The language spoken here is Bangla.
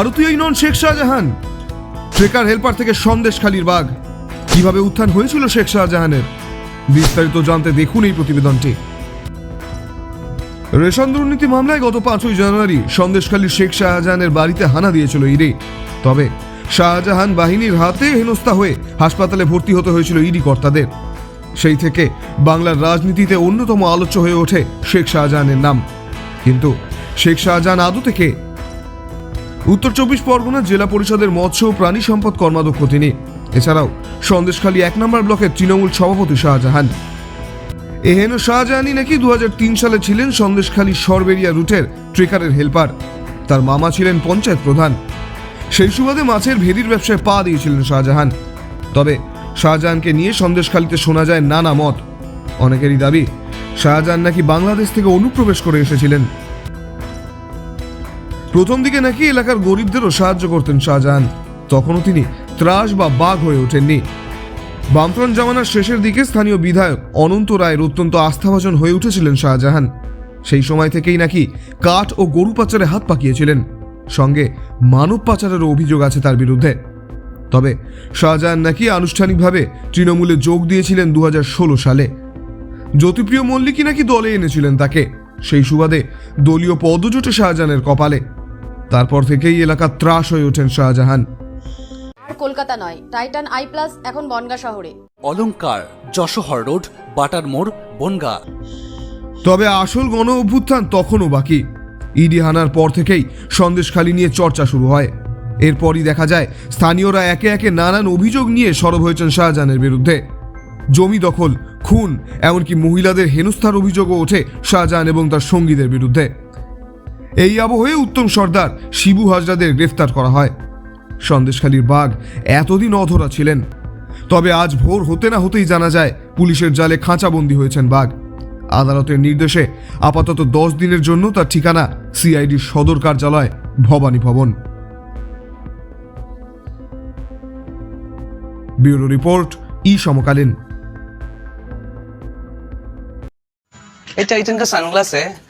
ভারতীয়ই নন শেখ শাহজাহান। ট্রেকার হেল্পার থেকে সন্দেশখালীর বাঘ। কীভাবে উত্থান হয়েছিল শেখ শাহজাহানের? বিস্তারিত জানতে দেখুন এই প্রতিবেদনটি। রেশন দুর্নীতি মামলায় গত পাঁচই জানুয়ারি সন্দেশখালীর শেখ শাহজাহানের বাড়িতে হানা দিয়েছিল ইডি। তবে শাহজাহান বাহিনীর হাতে হেনস্থা হয়ে হাসপাতালে ভর্তি হতে হয়েছিল ইডি কর্তাদের। সেই থেকে বাংলার রাজনীতিতে অন্যতম আলোচ্য হয়ে ওঠে শেখ শাহজাহানের নাম। কিন্তু শেখ শাহজাহান আদৌ থেকে উত্তর চব্বিশ পরগনা জেলা পরিষদের মৎস্য ও প্রাণী সম্পদ কর্মাধ্যক্ষ তিনি। এছাড়াও সন্দেশখালী এক নম্বর ব্লকের তৃণমূল সভাপতি শাহজাহান। এহেন শাহজাহানি নাকি দুহাজার তিন সালে ছিলেন সন্দেশখালী সরবেরিয়া রুটের ট্রেকারের হেল্পার। তার মামা ছিলেন পঞ্চায়েত প্রধান। সেই সুবাদে মাছের ভেরির ব্যবসায় পা দিয়েছিলেন শাহজাহান। তবে শাহজাহানকে নিয়ে সন্দেশখালীতে শোনা যায় নানা মত। অনেকেরই দাবি, শাহজাহান নাকি বাংলাদেশ থেকে অনুপ্রবেশ করে এসেছিলেন। প্রথম দিকে নাকি এলাকার গরিবদেরও সাহায্য করতেন শাহজাহান। তখনও তিনি ত্রাস বা বাঘ হয়ে ওঠেননি। বামফ্রন্ট জামানার শেষের দিকে স্থানীয় বিধায়ক অনন্ত রায়ের অত্যন্ত আস্থাভাজন হয়ে উঠেছিলেন শাহজাহান। সেই সময় থেকেই নাকি কাঠ ও গরু পাচারে হাত পাকিয়েছিলেন। সঙ্গে মানব পাচারেরও অভিযোগ আছে তার বিরুদ্ধে। তবে শাহজাহান নাকি আনুষ্ঠানিকভাবে তৃণমূলে যোগ দিয়েছিলেন দু হাজার ষোলো সালে। জ্যোতিপ্রিয় মল্লিকই নাকি দলে এনেছিলেন তাকে। সেই সুবাদে দলীয় পদজোটে শাহজাহানের কপালে তারপর থেকেই এলাকা ত্রাস হয়ে ওঠেন শাহজাহান। আর কলকাতা নয় টাইটান আই প্লাস এখন বনগা শহরে। অলংকার যশোহর রোড বাটার মোড় বনগা। তবে আসল গণ অভ্যুত্থান তখনও বাকি। ইডি হানার পর থেকেই সন্দেশখালী নিয়ে চর্চা শুরু হয়। এরপরই দেখা যায় স্থানীয়রা একে একে নানান অভিযোগ নিয়ে সরব হয়েছেন শাহজাহানের বিরুদ্ধে। জমি দখল খুন এমনকি মহিলাদের হেনস্থার অভিযোগও ওঠে শাহজাহান এবং তার সঙ্গীদের বিরুদ্ধে। এই আবহে উত্তম সর্দার শিবু হাজরাদের গ্রেফতার করা হয়। সন্দেশখালীর বাঘ এতদিন অধরা ছিলেন। তবে আজ ভোর হতে না হতেই জানা যায় পুলিশের জালে খাঁচাবন্দি হয়েছেন বাঘ। আদালতের নির্দেশে আপাতত দশ দিনের জন্য তার ঠিকানা সিআইডির সদর কার্যালয় ভবানী ভবন। ব্যুরো রিপোর্ট, ই সমকালীন। এই সানগ্লাস সানগ্লাসে